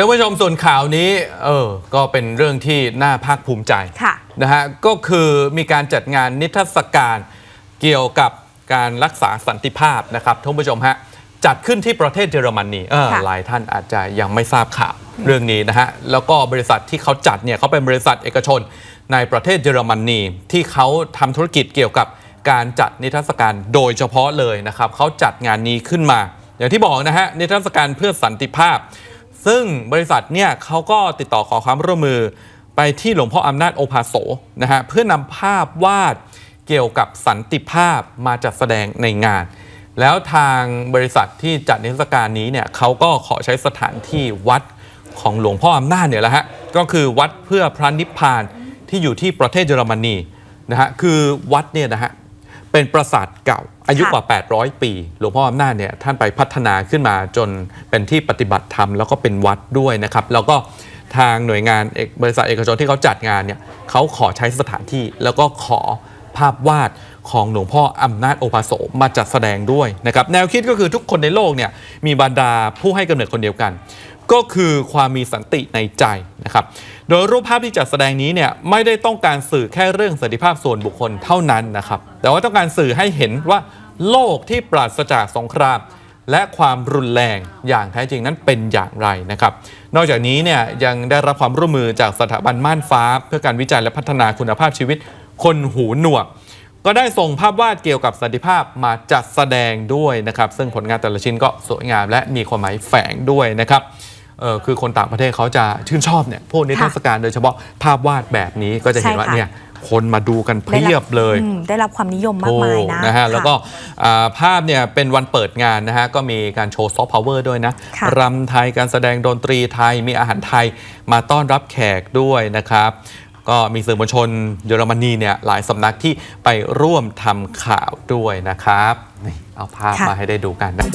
ท่านผู้ชมส่วนข่าวนี้เออก็เป็นเรื่องที่น่าภาคภูมิใจค่ะนะฮะก็คือมีการจัดงานนิทรรศการเกี่ยวกับการรักษาสันติภาพนะครับท่านผู้ชมฮะจัดขึ้นที่ประเทศเยอรมนีเออค่ะหลายท่านอาจจะยังไม่ทราบข่าวเรื่องนี้นะฮะแล้วก็บริษัทที่เขาจัดเนี่ยเขาเป็นบริษัทเอกชนในประเทศเยอรมนีที่เขาทำธุรกิจเกี่ยวกับการจัดนิทรรศการโดยเฉพาะเลยนะครับเขาจัดงานนี้ขึ้นมา อย่างที่บอกนะฮะนิทรรศการเพื่อสันติภาพ ซึ่งบริษัทเนี่ยเขาก็ติดต่อขอความร่วมมือไปที่หลวงพ่ออำนาจโอภาโสนะฮะเพื่อนำภาพวาดเกี่ยวกับสันติภาพมาจัดแสดงในงาน แล้วทางบริษัทที่จัดนิทรรศการนี้เนี่ยเขาก็ขอใช้สถานที่วัดของหลวงพ่ออำนาจเนี่ยแหละฮะก็คือวัดเพื่อพระนิพพานที่อยู่ที่ประเทศเยอรมนีนะฮะคือวัดเนี่ยนะฮะ เป็นปราสาทเก่าอายุกว่า 800 ปี หลวงพ่ออำนาจเนี่ยท่านไปพัฒนาขึ้นมาจนเป็นที่ปฏิบัติธรรม แล้วก็เป็นวัดด้วยนะครับ แล้วก็ทางหน่วยงานเอกบริษัทเอกชนที่เขาจัดงานเนี่ยเขาขอใช้สถานที่แล้วก็ขอภาพวาดของหลวงพ่ออำนาจโอภาโสมาจัดแสดงด้วยนะครับแนวคิดก็คือทุกคนในโลกเนี่ยมีบรรดาผู้ให้กำเนิดคนเดียวกัน ก็คือความมีสันติในใจนะครับ โดยรูปภาพที่จัดแสดงนี้เนี่ยไม่ได้ต้องการสื่อแค่เรื่องสันติภาพส่วนบุคคลเท่านั้นนะครับ แต่ว่าต้องการสื่อให้เห็นว่าโลกที่ปราศจากสงคราม และความรุนแรงอย่างแท้จริงนั้นเป็นอย่างไรนะครับ นอกจากนี้เนี่ยยังได้รับความร่วมมือจากสถาบันม่านฟ้า เพื่อการวิจัยและพัฒนาคุณภาพชีวิตคนหูหนวกก็ได้ส่งภาพวาดเกี่ยวกับสันติภาพมาจัดแสดงด้วยนะครับ ซึ่งผลงานแต่ละชิ้นก็สวยงามและมีความหมายแฝงด้วยนะครับ เออคือคนต่างประเทศเขาจะชื่นชอบเนี่ยพวกนิทรรศการโดยเฉพาะภาพวาดแบบนี้ก็จะเห็นว่าใช่ค่ะเนี่ยคนมาดูกันเพียบเลยอืมได้รับความนิยมมากมายนะถูกนะฮะค่แล้วก็อ่าภาพเนี่ยเป็นวันเปิดงานนะฮะก็มีการโชว์ซอฟต์พาวเวอร์ด้วยนะค่ะรำไทยการแสดงดนตรีไทยมีอาหารไทยมาต้อนรับแขกด้วยนะครับก็มีสื่อมวลชนเยอรมนีเนี่ยหลายสำนักที่ไปร่วมทำข่าวด้วยนะครับนี่เอาภาพค่ะมาให้ได้ดูกันนะ